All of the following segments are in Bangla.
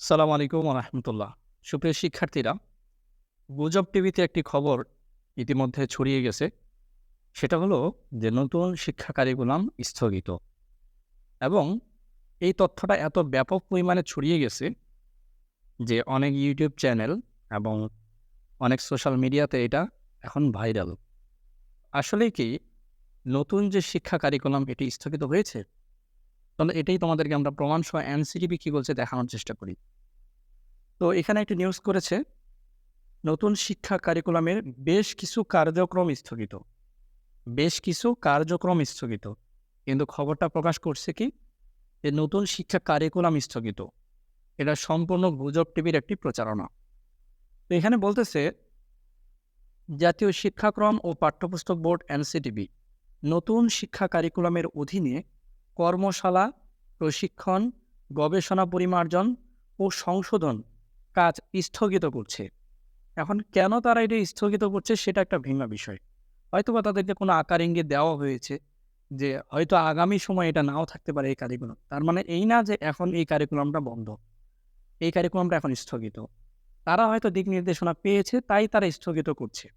সালাম আলাইকুম রহমতুল্লাহ। সুপ্রিয় শিক্ষার্থীরা, গুজব টিভিতে একটি খবর ইতিমধ্যে ছড়িয়ে গেছে। সেটা হলো যে নতুন শিক্ষা কারিকুলাম স্থগিত এবং এই তথ্যটা এত ব্যাপক পরিমাণে ছড়িয়ে গেছে যে অনেক ইউটিউব চ্যানেল এবং অনেক সোশ্যাল মিডিয়াতে এটা এখন ভাইরাল আসলে কি নতুন যে শিক্ষা কারিকুলাম এটি স্থগিত হয়েছে তাহলে এটাই তোমাদেরকে আমরা প্রমাণ সহ এনসিটিভি কী বলছে দেখানোর চেষ্টা করি। তো এখানে একটি নিউজ করেছে, নতুন শিক্ষা কারিকুলামের বেশ কিছু কার্যক্রম স্থগিত। বেশ কিছু কার্যক্রম স্থগিত। কিন্তু খবরটা প্রকাশ করছে কি? যে নতুন শিক্ষা কারিকুলাম স্থগিত। এটা সম্পূর্ণ গুজব টিভির একটি প্রচারণা। তো এখানে বলতেছে, জাতীয় শিক্ষাক্রম ও পাঠ্যপুস্তক বোর্ড এনসিটিভি, নতুন শিক্ষা কারিকুলামের অধীনে কর্মশালা, প্রশিক্ষণ, গবেষণা পরিমার্জন ও সংশোধন কাজ স্থগিত করছে। এখন কেন তারা এটা স্থগিত করছে সেটা একটা ভিন্ন বিষয়। হয়তোবা তাদেরকে কোনো আকার ইঙ্গিত দেওয়া হয়েছে যে হয়তো আগামী সময় এটা নাও থাকতে পারে এই কারিকুলাম তার মানে এই না যে এখন এই কারিকুলামটা বন্ধ। এই কারিকুলামটা এখন স্থগিত। তারা হয়তো দিক নির্দেশনা পেয়েছে, তাই তারা স্থগিত করছে।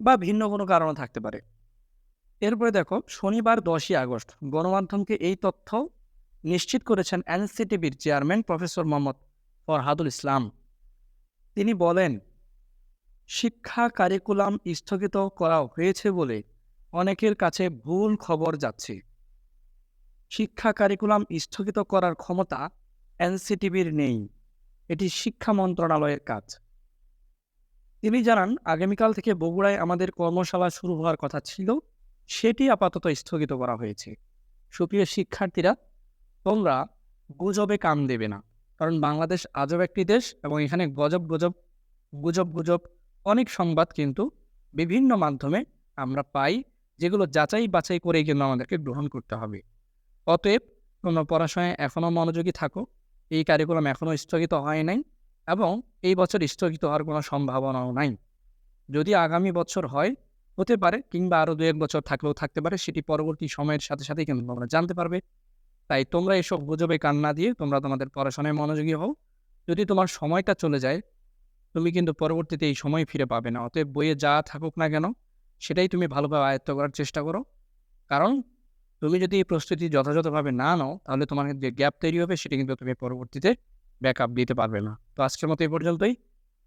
বা ভিন্ন কোনো কারণও থাকতে পারে। এরপরে দেখো, শনিবার দশই আগস্ট, গণমাধ্যমকে এই তথ্য নিশ্চিত করেছেন এনসিটিভির চেয়ারম্যান প্রফেসর মোহাম্মদ ফরহাদুল ইসলাম। তিনি বলেন, শিক্ষা কারিকুলাম স্থগিত করা হয়েছে বলে অনেকের কাছে ভুল খবর যাচ্ছে। শিক্ষা কারিকুলাম স্থগিত করার ক্ষমতা এনসিটিভির নেই। এটি শিক্ষা মন্ত্রণালয়ের কাজ। তিনি জানান, আগামীকাল থেকে বগুড়ায় আমাদের কর্মশালা শুরু হওয়ার কথা ছিল। সেটি আপাতত স্থগিত করা হয়েছে। সুপ্রিয় শিক্ষার্থীরা, তোমরা গুজবে কান দেবে না, কারণ বাংলাদেশ আজব একটি দেশ এবং এখানে গজব গজব, গুজব গুজব অনেক সংবাদ কিন্তু বিভিন্ন মাধ্যমে আমরা পাই, যেগুলো যাচাই বাছাই করে কিন্তু আমাদেরকে গ্রহণ করতে হবে। অতএব তোমরা পড়াশোনায় এখনও মনোযোগী থাকো, এই কারিকুলাম এখনও স্থগিত হয় নাই এবং এই বছর স্থগিত হওয়ার কোনো সম্ভাবনাও নাই। যদি আগামী বছর হয় হতে পারে কিংবা আরও দু এক বছর থাকলেও থাকতে পারে, সেটি পরবর্তী সময়ের সাথে সাথেই কিন্তু তোমরা জানতে পারবে। তাই তোমরা এসব গুজবে কান না দিয়ে তোমরা তোমাদের পড়াশোনায় মনোযোগী হও। যদি তোমার সময়টা চলে যায়, তুমি কিন্তু পরবর্তীতে এই সময় ফিরে পাবে না। অতএব বইয়ে যা থাকুক না কেন, সেটাই তুমি ভালোভাবে আয়ত্ত করার চেষ্টা করো। কারণ তুমি যদি এই প্রস্তুতি যথাযথভাবে না নাও, তাহলে তোমার যে গ্যাপ তৈরি হবে, সেটা কিন্তু তুমি পরবর্তীতে ব্যাক আপ দিতে পারবে না। তো আজকের মতো এই পর্যন্তই।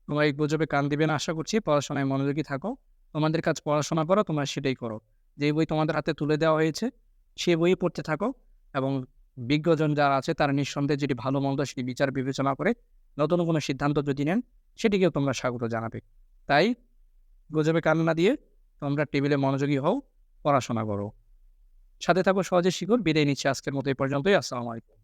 তোমরা এই গুজবে কান দিবে না, আশা করছি পড়াশোনায় মনোযোগী থাকো। তোমাদের কাজ পড়াশোনা করো, তোমরা সেটাই করো। যে বই তোমাদের হাতে তুলে দেওয়া হয়েছে, সে বই পড়তে থাকো এবং বিজ্ঞজন যারা আছে, তারা নিঃসন্দেহে যেটি ভালো মন্দ সেটি বিচার বিবেচনা করে, নতুন কোনো সিদ্ধান্ত যদি নেন, সেটিকেও তোমরা স্বাগত জানাবে। তাই গুজবে কান না দিয়ে তোমরা টেবিলে মনোযোগী হও, পড়াশোনা করো। সাথে থাকো সহজে শিখুন বিদায় নিচ্ছে আজকের মতো এই পর্যন্তই। আসসালামু আলাইকুম।